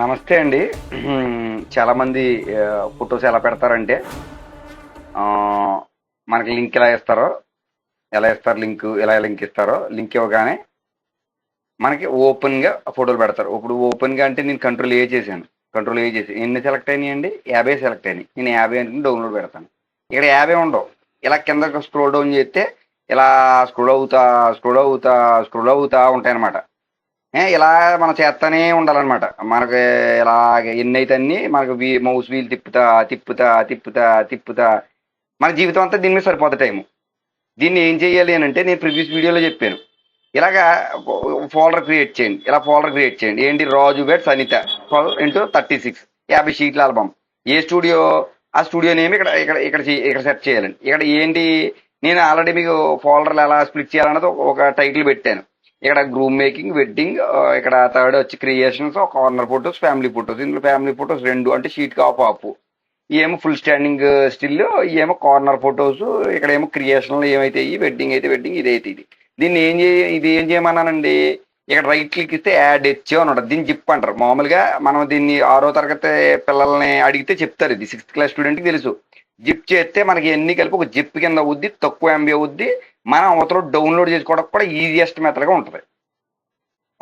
నమస్తే అండి. చాలామంది ఫొటోస్ ఎలా పెడతారంటే మనకి లింక్ ఎలా ఇస్తారో ఎలా ఇస్తారు లింక్ ఎలా లింక్ ఇస్తారో లింక్ ఇవ్వగానే మనకి ఓపెన్గా ఫోటోలు పెడతారు. ఇప్పుడు ఓపెన్గా అంటే నేను కంట్రోల్ ఏ చేశాను. కంట్రోల్ ఏ చేసి ఎన్ని సెలెక్ట్ అయినాయి అండి యాభై సెలెక్ట్ అయినాయి. నేను యాభై అనుకుని డౌన్లోడ్ పెడతాను. ఇక్కడ యాభై ఉండవు. ఇలా కింద స్క్రోల్ డౌన్ చేస్తే ఇలా స్క్రోల్ అవుతా స్క్రోల్ అవుతా స్క్రోల్ అవుతా ఉంటాయన్నమాట. ఇలా మనం చేస్తానే ఉండాలన్నమాట. మనకి ఇలా ఎన్నైతే అన్ని మనకు వీ మౌస్ వీల్ తిప్పుతా తిప్పుతా తిప్పుతా తిప్పుతా. మన జీవితం అంతా దీని మీద సరిపోతుంది టైము. దీన్ని ఏం చేయాలి అని అంటే నేను ప్రీవియస్ వీడియోలో చెప్పాను. ఇలాగా ఫోల్డర్ క్రియేట్ చేయండి. ఇలా ఫోల్డర్ క్రియేట్ చేయండి. ఏంటి? రాజు బెట్ సనిత. Into thirty six. యాభై షీట్ల ఆల్బమ్. ఏ స్టూడియో? ఆ స్టూడియో నేమ్ ఇక్కడ ఇక్కడ ఇక్కడ ఇక్కడ సెర్చ్ చేయాలండి. ఇక్కడ ఏంటి? నేను ఆల్రెడీ మీకు ఫోల్డర్లు ఎలా స్ప్లిట్ చేయాలన్నది ఒక టైటిల్ పెట్టాను. ఇక్కడ గ్రూమ్ మేకింగ్ వెడ్డింగ్ ఇక్కడ థర్డ్ వచ్చి creations corner photos family photos ఇందులో ఫ్యామిలీ ఫొటోస్ రెండు అంటే షీట్ కాప్ ఆపు ఏమో ఫుల్ స్టాండింగ్ స్టిల్ ఏమో కార్నర్ ఫొటోస్ ఇక్కడ ఏమో క్రియేషన్లు ఏమైతే వెడ్డింగ్ అయితే వెడ్డింగ్ ఇదైతే ఇది. దీన్ని ఏం చే ఇది ఏం చేయమన్నానండి? ఇక్కడ రైట్ క్లిక్ ఇస్తే యాడ్ హెచ్ అని ఉంటుంది. దీన్ని జిప్ అంటారు. మామూలుగా మనం దీన్ని ఆరో తరగతి పిల్లల్ని అడిగితే చెప్తారు ఇది. సిక్స్త్ క్లాస్ స్టూడెంట్కి తెలుసు. జిప్ చేస్తే మనకి ఎన్ని కలిపి ఒక జిప్ కింద అవుద్ది తక్కువ ఎంబీ అవుద్ది మనం అవతల డౌన్లోడ్ చేసుకోవడం కూడా ఈజియెస్ట్ మెథడ్గా ఉంటుంది.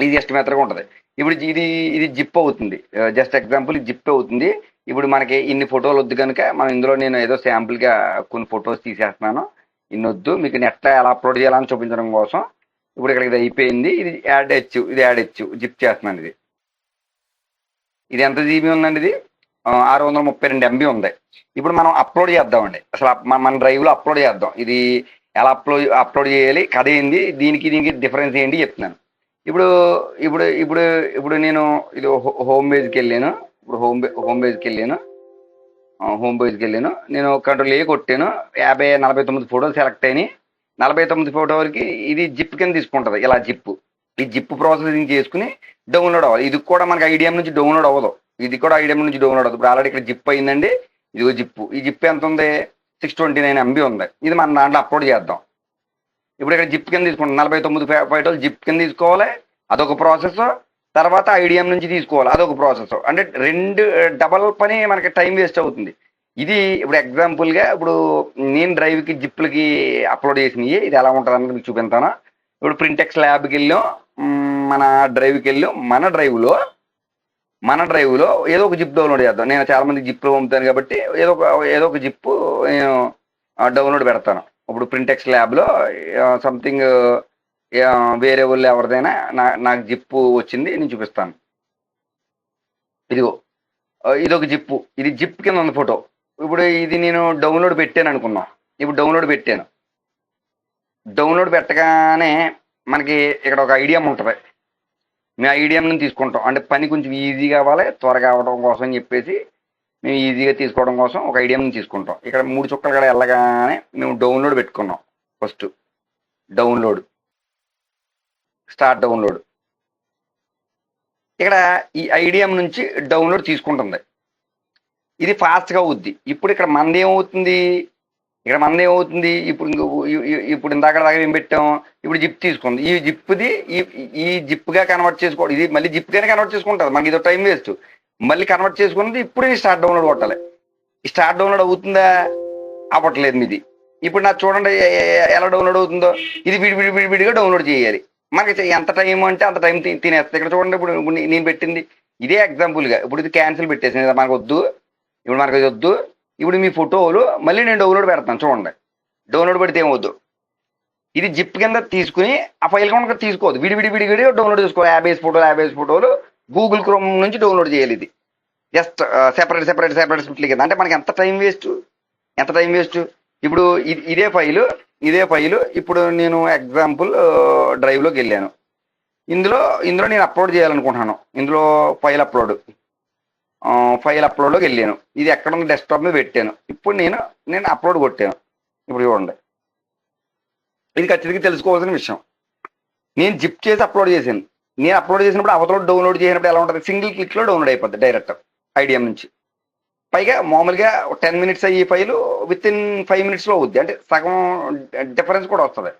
ఈజియెస్ట్ మెథడ్గా ఉంటుంది. ఇప్పుడు ఇది ఇది జిప్ అవుతుంది. జస్ట్ ఎగ్జాంపుల్ ఇది జిప్ అవుతుంది. ఇప్పుడు మనకి ఇన్ని ఫోటోలు వద్దు కనుక మనం ఇందులో నేను ఏదో శాంపుల్గా కొన్ని ఫొటోస్ తీసేస్తున్నాను. ఇన్ని వద్దు మీకు నెట్ ఎలా అప్లోడ్ చేయాలని చూపించడం కోసం ఇప్పుడు ఇక్కడ ఇది అయిపోయింది. ఇది యాడ్ హెచ్ ఇది యాడ్ హెచ్ జిప్ చేస్తున్నాను ఇది. ఇది ఎంత జీబీ ఉందండి ఇది? ఆరు వందల ముప్పై రెండు ఎంబీ ఉంది. ఇప్పుడు మనం అప్లోడ్ చేద్దామండి. అసలు మన- మన డ్రైవ్లో అప్లోడ్ చేద్దాం. ఇది ఎలా అప్లోడ్ అప్లోడ్ చేయాలి కథ ఏంది దీనికి దీనికి డిఫరెన్స్ ఏంటి చెప్తున్నాను. ఇప్పుడు ఇప్పుడు ఇప్పుడు ఇప్పుడు నేను ఇది హో- హోమ్ పేజ్కి వెళ్ళాను. ఇప్పుడు హోమ్ హోమ్ పేజ్కి వెళ్ళాను. హోమ్ పేజ్కి వెళ్ళాను. నేను కంట్రోల్ ఏ కొట్టాను. యాభై నలభై తొమ్మిది ఫోటోలు సెలెక్ట్ అయినాయి. నలభై తొమ్మిది ఫోటోలకి ఇది జిప్ కింద తీసుకుంటుంది ఇలా జిప్ ఈ జిప్ ప్రాసెసింగ్ చేసుకుని డౌన్లోడ్ అవ్వాలి. ఇది కూడా మనకి ఐడిఎం నుంచి డౌన్లోడ్ అవ్వదు. ఇది కూడా ఐడిఎం నుంచి డౌన్లోడ్ అవ్వదు. ఇప్పుడు ఆల్రెడీ ఇక్కడ జిప్ అయిందండి. ఇదిగో జిప్ ఈ జిప్ ఎంత ఉంది? సిక్స్ ట్వంటీ నైన్ ఎంబీ ఉంది. ఇది మన దాంట్లో అప్లోడ్ చేద్దాం. ఇప్పుడు ఇక్కడ జిప్ కింద తీసుకుంటాం. నలభై తొమ్మిది ఫైటోలు జిప్ కింద తీసుకోవాలి. అదొక ప్రాసెస్ తర్వాత ఐడిఎం నుంచి తీసుకోవాలి. అదొక ప్రాసెస్ అంటే రెండు డబల్ పని మనకి టైం వేస్ట్ అవుతుంది. ఇది ఇప్పుడు ఎగ్జాంపుల్గా ఇప్పుడు నేను డ్రైవ్కి జిప్లకి అప్లోడ్ చేసినవి ఇది ఎలా ఉంటుంది అన్నది మీకు చూపిస్తాను. ఇప్పుడు ప్రింటెక్స్ ల్యాబ్కి వెళ్ళాం. మన డ్రైవ్కి వెళ్ళాం. మన డ్రైవ్లో మన డ్రైవ్లో ఏదో ఒక జిప్ డౌన్లోడ్ చేద్దాం. నేను చాలా మంది జిప్లో పంపుతాను కాబట్టి ఏదో ఒక ఏదో ఒక జిప్ నేను డౌన్లోడ్ పెడతాను. ఇప్పుడు ప్రింటెక్స్ ల్యాబ్లో సంథింగ్ వేరే వాళ్ళు ఎవరిదైనా నా నాకు జిప్పు వచ్చింది నేను చూపిస్తాను. ఇదిగో ఇదొక జిప్పు ఇది జిప్ కింద ఉంది ఫోటో ఇప్పుడు ఇది నేను డౌన్లోడ్ పెట్టాను అనుకున్నాం. ఇప్పుడు డౌన్లోడ్ పెట్టాను. డౌన్లోడ్ పెట్టగానే మనకి ఇక్కడ ఒక ఐడియా ఉంటుంది. మేము ఐడియం నుంచి తీసుకుంటాం. అంటే పని కొంచెం ఈజీ కావాలి త్వరగా అవడం కోసం అని చెప్పేసి మేము ఈజీగా తీసుకోవడం కోసం ఒక ఐడియం నుంచి తీసుకుంటాం. ఇక్కడ మూడు చుక్కలు కూడా వెళ్ళగానే మేము డౌన్లోడ్ పెట్టుకున్నాం ఫస్ట్ డౌన్లోడ్ స్టార్ట్ డౌన్లోడ్ ఇక్కడ ఈ ఐడియా నుంచి డౌన్లోడ్ తీసుకుంటుంది. ఇది ఫాస్ట్గా అవుద్ది. ఇప్పుడు ఇక్కడ మనది ఏమవుతుంది ఇక్కడ మనది ఏమవుతుంది? ఇప్పుడు ఇప్పుడు ఇందాక దాకా ఏం పెట్టాం? ఇప్పుడు జిప్ తీసుకుంది. ఈ జిప్ది ఈ ఈ జిప్గా కన్వర్ట్ చేసుకోవడం ఇది మళ్ళీ జిప్గానే కన్వర్ట్ చేసుకుంటుంది మనకి ఇదో టైం వేస్ట్ మళ్ళీ కన్వర్ట్ చేసుకున్నది ఇప్పుడు స్టార్ట్ డౌన్లోడ్ కొట్టాలి. ఈ స్టార్ట్ డౌన్లోడ్ అవుతుందా? అవ్వట్లేదు మీది. ఇప్పుడు నాకు చూడండి ఎలా డౌన్లోడ్ అవుతుందో. ఇది విడి విడి విడి విడిగా డౌన్లోడ్ చేయాలి. మనకి ఎంత టైం అంటే అంత టైం తినేస్తుంది. ఇక్కడ చూడండి ఇప్పుడు నేను పెట్టింది ఇదే ఎగ్జాంపుల్గా ఇప్పుడు ఇది క్యాన్సిల్ పెట్టేసింది. మనకు వద్దు ఇప్పుడు మనకు వద్దు ఇప్పుడు మీ ఫోటోలు మళ్ళీ నేను డౌన్లోడ్ పెడతాను చూడండి. డౌన్లోడ్ పెడితే ఏమవుద్దు? ఇది జిప్ కింద తీసుకుని ఆ ఫైల్ కనుక తీసుకోవద్దు. విడి విడి విడి డౌన్లోడ్ చేసుకోవాలి యాభై ఫోటోలు యాభై ఫోటోలు గూగుల్ క్రోమ్ నుంచి డౌన్లోడ్ చేయాలి ఇది. Just separate separate separate split కింద. అంటే మనకి ఎంత టైం వేస్ట్? ఎంత టైం వేస్ట్? ఇప్పుడు ఇది ఇదే ఫైలు ఇదే ఫైలు. ఇప్పుడు నేను ఎగ్జాంపుల్ డ్రైవ్లోకి వెళ్ళాను. ఇందులో ఇందులో నేను అప్లోడ్ చేయాలనుకుంటున్నాను. ఇందులో ఫైల్ అప్లోడ్ ఫైల్ అప్లోడ్లోకి వెళ్ళాను. ఇది ఎక్కడ ఉంది డెస్క్టాప్ మీద పెట్టాను. ఇప్పుడు నేను నేను అప్లోడ్ కొట్టాను. ఇప్పుడు చూడండి. ఇది ఖచ్చితంగా తెలుసుకోవాల్సిన విషయం. నేను జిప్ చేసి అప్లోడ్ చేశాను. నేను అప్లోడ్ చేసినప్పుడు అవతల డౌన్లోడ్ చేసినప్పుడు ఎలా ఉంటుంది? సింగిల్ క్లిక్లో డౌన్లోడ్ అయిపోద్ది డైరెక్ట్ ఐడిఎం నుంచి. పైగా మామూలుగా టెన్ మినిట్స్ అయ్యే ఫైలు విత్ ఇన్ ఫైవ్ మినిట్స్లో అవుద్ది. అంటే సగం డిఫరెన్స్ కూడా వస్తుంది.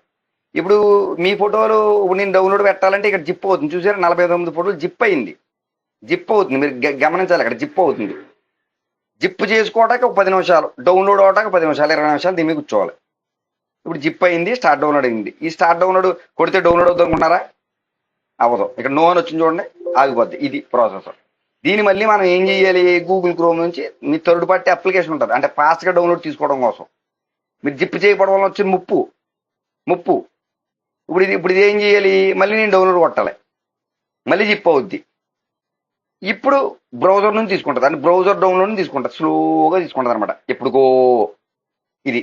ఇప్పుడు మీ ఫోటోలు ఇప్పుడు నేను డౌన్లోడ్ పెట్టాలంటే ఇక్కడ జిప్ అవుతుంది. చూసారా? నలభై తొమ్మిది ఫోటోలు జిప్ అయింది. జిప్ అవుతుంది. మీరు గమనించాలి అక్కడ. జిప్ అవుతుంది. జిప్ చేసుకోవడానికి ఒక పది నిమిషాలు. డౌన్లోడ్ అవడానికి పది నిమిషాలు ఇరవై నిమిషాలు దీని మీద కూర్చోవాలి. ఇప్పుడు జిప్ అయింది స్టార్ట్ డౌన్లోడ్ అయింది. ఈ స్టార్ట్ డౌన్లోడ్ కొడితే డౌన్లోడ్ అవుతుంది అనుకున్నారా? అవ్వదు. ఇక్కడ నో అని వచ్చింది చూడండి ఆగిపోద్ది. ఇది ప్రాసెస్ దీన్ని మళ్ళీ మనం ఏం చేయాలి? గూగుల్ క్రోమ్ నుంచి మీ థర్డ్ పార్టీ అప్లికేషన్ ఉంటుంది. అంటే ఫాస్ట్గా డౌన్లోడ్ తీసుకోవడం కోసం. మీరు జిప్ చేయకపోవడం వల్ల వచ్చిన ముప్పు. ముప్పు. ఇప్పుడు ఇది ఇప్పుడు ఇది ఏం చేయాలి? మళ్ళీ నేను డౌన్లోడ్ కొట్టాలి. మళ్ళీ జిప్ అవుద్ది. ఇప్పుడు బ్రౌజర్ నుంచి తీసుకుంటుంది. అంటే బ్రౌజర్ డౌన్లోడ్ నుంచి తీసుకుంటుంది. స్లోగా తీసుకుంటుంది అనమాట ఎప్పుడుకో ఇది.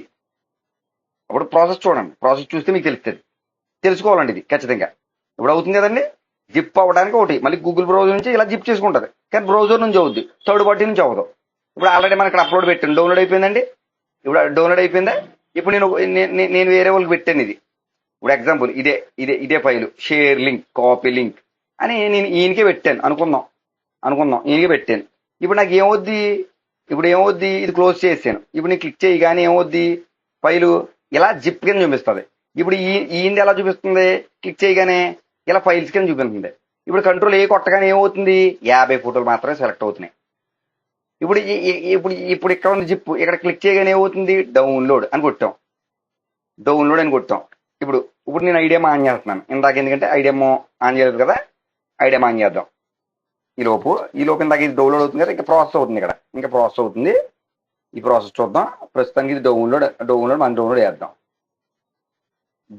అప్పుడు ప్రాసెస్ చూడండి. ప్రాసెస్ చూస్తే మీకు తెలుస్తుంది. తెలుసుకోవాలండి ఇది ఖచ్చితంగా. ఇప్పుడు అవుతుంది కదండి? జిప్ అవ్వడానికి ఒకటి. మళ్ళీ గూగుల్ బ్రౌజర్ నుంచి ఇలా జిప్ చేసుకుంటుంది. కానీ బ్రౌజర్ నుంచి అవుద్ది. థర్డ్ పార్టీ నుంచి అవ్వదు. ఇప్పుడు ఆల్రెడీ మనకి అప్లోడ్ పెట్టాను. డౌన్లోడ్ అయిపోయిందండి? ఇప్పుడు డౌన్లోడ్ అయిపోయిందా? ఇప్పుడు నేను నేను వేరే వాళ్ళకి పెట్టాను ఇది. ఇప్పుడు ఎగ్జాంపుల్ ఇదే ఇదే ఇదే file share link copy link అని నేను ఈయనకే పెట్టాను. అనుకుందాం. అనుకుందాం ఈయనకే పెట్టాను. ఇప్పుడు నాకు ఏమొద్ది? ఇప్పుడు ఏమొద్ది? ఇది క్లోజ్ చేసాను ఇప్పుడు నేను క్లిక్ చేయగానే ఏమొద్ది? ఫైలు ఇలా జిప్ కింద చూపిస్తుంది? ఇప్పుడు ఈ ఈయనది ఎలా చూపిస్తుంది? క్లిక్ చేయగానే ఇలా ఫైల్స్ కింద చూపిస్తుంది. ఇప్పుడు కంట్రోల్ ఏ కొట్టగానే ఏమవుతుంది? యాభై ఫోటోలు మాత్రమే సెలెక్ట్ అవుతున్నాయి. ఇప్పుడు ఈ- ఇప్పుడు ఇప్పుడు ఇక్కడ ఉంది జిప్. ఇక్కడ క్లిక్ చేయగానే ఏమవుతుంది? డౌన్లోడ్ అని కొట్టాం. డౌన్లోడ్ అని కొట్టాం. ఇప్పుడు ఇప్పుడు నేను ఐడియా ఆన్ చేస్తున్నాను. ఇందాక ఎందుకంటే ఐడియా ఆన్ చేయలేదు కదా? ఐడియా ఆన్ చేద్దాం. ఈ లోపు ఈ లోపు ఇందాక ఇది డౌన్లోడ్ అవుతుంది కదా ఇంకా ప్రాసెస్ అవుతుంది ఇక్కడ. ఇంకా ప్రాసెస్ అవుతుంది. ఈ ప్రాసెస్ చూద్దాం. ప్రస్తుతానికి ఇది డౌన్లోడ్ డౌన్లోడ్ మనం డౌన్లోడ్ చేద్దాం.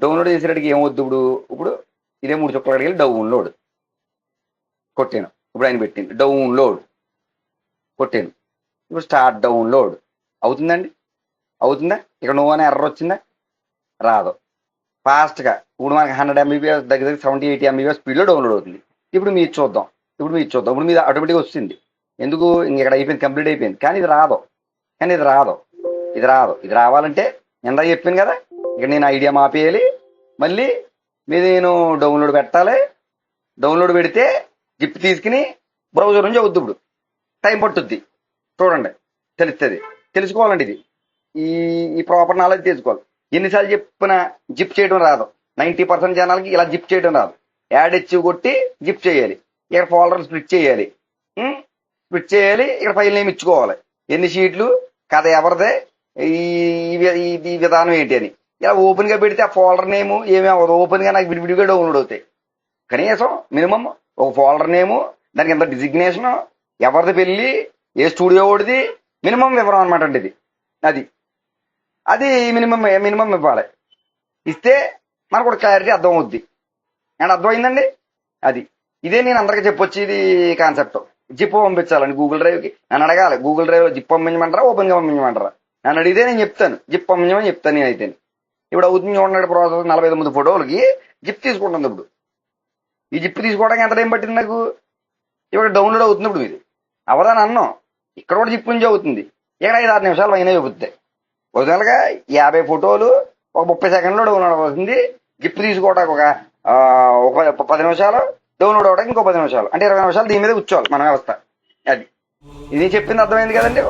డౌన్లోడ్ చేసేటట్టుకి ఏమవుద్ది ఇప్పుడు? ఇప్పుడు ఇదే మూడు చుక్కలు అడిగి డౌన్లోడ్ కొట్టాను. ఇప్పుడు ఆయన పెట్టింది. డౌన్లోడ్ కొట్టాను. ఇప్పుడు స్టార్ట్ డౌన్లోడ్ అవుతుందండి? అవుతుందా? ఇక్కడ నువ్వు అనే ఎర్ర వచ్చిందా? రాదు. ఫాస్ట్గా ఇప్పుడు మనకి హండ్రెడ్ ఎంబీబీఎస్ దగ్గర దగ్గర సెవెంటీ ఎయిటీ ఎంబీబీఎస్ స్పీడ్లో డౌన్లోడ్ అవుతుంది. ఇప్పుడు మీరు చూద్దాం. ఇప్పుడు మీరు చూద్దాం. ఇప్పుడు మీద ఆటోమేటిక్గా వస్తుంది. ఎందుకు? ఇంక ఇక్కడ అయిపోయింది కంప్లీట్ అయిపోయింది. కానీ ఇది రాదు. కానీ ఇది రాదు. ఇది రాదు. ఇది రావాలంటే ఎంత చెప్పాను కదా ఇక్కడ నేను ఐడియా మాపేయాలి. మళ్ళీ మీద నేను డౌన్లోడ్ పెట్టాలి. డౌన్లోడ్ పెడితే జిప్ తీసుకుని బ్రౌజర్ నుంచి అవుద్ది ఇప్పుడు. టైం పట్టుద్ది. చూడండి. తెలుస్తుంది. తెలుసుకోవాలండి ఇది. ఈ ఈ ప్రాపర్ నాలెడ్జ్ తెలుసుకోవాలి. ఎన్నిసార్లు చెప్పిన జిప్ చేయడం రాదు. నైంటీ పర్సెంట్ జనాలకి ఇలా జిప్ చేయడం రాదు. యాడ్ ఇచ్చి కొట్టి జిప్ చేయాలి. ఇక్కడ ఫోల్డర్ స్ప్లిట్ చేయాలి. స్ప్లిట్ చేయాలి. ఇక్కడ ఫైల్ నేమ్ ఇచ్చుకోవాలి. ఎన్ని షీట్లు కథ ఎవరిదే? ఈ విధానం ఏంటి అని. ఇలా ఓపెన్గా పెడితే ఆ ఫోల్డర్ నేమ్ ఏమీ అవ్వదు. ఓపెన్గా నాకు విడివిడిగా డౌన్లోడ్ అవుతాయి. కనీసం మినిమం ఒక ఫోల్డర్ నేము దానికి ఎంత డిజిగ్నేషన్ ఎవరిది పెళ్ళి ఏ స్టూడియో ఒకటిది మినిమం వివరం అనమాట అండి ఇది. అది. అది మినిమం మినిమం ఇవ్వాలి. ఇస్తే మనకు కూడా క్లారిటీ అర్థం అవుద్ది అండ్ అర్థమైందండి? అది. ఇదే నేను అందరికీ చెప్పొచ్చేది కాన్సెప్ట్ జిప్ పంపించాలండి గూగుల్ డ్రైవ్కి నన్ను అడగాలి గూగుల్ డ్రైవ్ జిప్ పంపించమంటారా ఓపెన్గా పంపించమంటారా? నన్ను అడిగితే నేను చెప్తాను. జిప్ పంపించమని చెప్తాను నేను అయితే ఇప్పుడు అవుతుంది చూడండి ప్రాసెస్ నలభై తొమ్మిది ఫోటోలకి జిప్ తీసుకుంటుంది ఇప్పుడు. ఈ జిప్ తీసుకోవడానికి ఎంత టైం పట్టింది నాకు? ఇప్పుడు డౌన్లోడ్ అవుతుంది ఇప్పుడు ఇది. అవదాని అన్నం. ఇక్కడ కూడా జిప్ నుంచి అవుతుంది. ఇక్కడ ఐదు ఆరు నిమిషాలు అయినా చూపుతాయి ఒరిజినల్గా యాభై ఫోటోలు ఒక ముప్పై సెకండ్లో డౌన్లోడ్ అవుతుంది. జిప్ తీసుకోవడానికి ఒక ఒక పది నిమిషాలు డౌన్లోడ్ అవడానికి ఇంకో పది నిమిషాలు. అంటే ఇరవై నిమిషాలు దీని మీద కూర్చోవాలి. మన వ్యవస్థ. అది. ఇది చెప్పింది అర్థమైంది కదండి?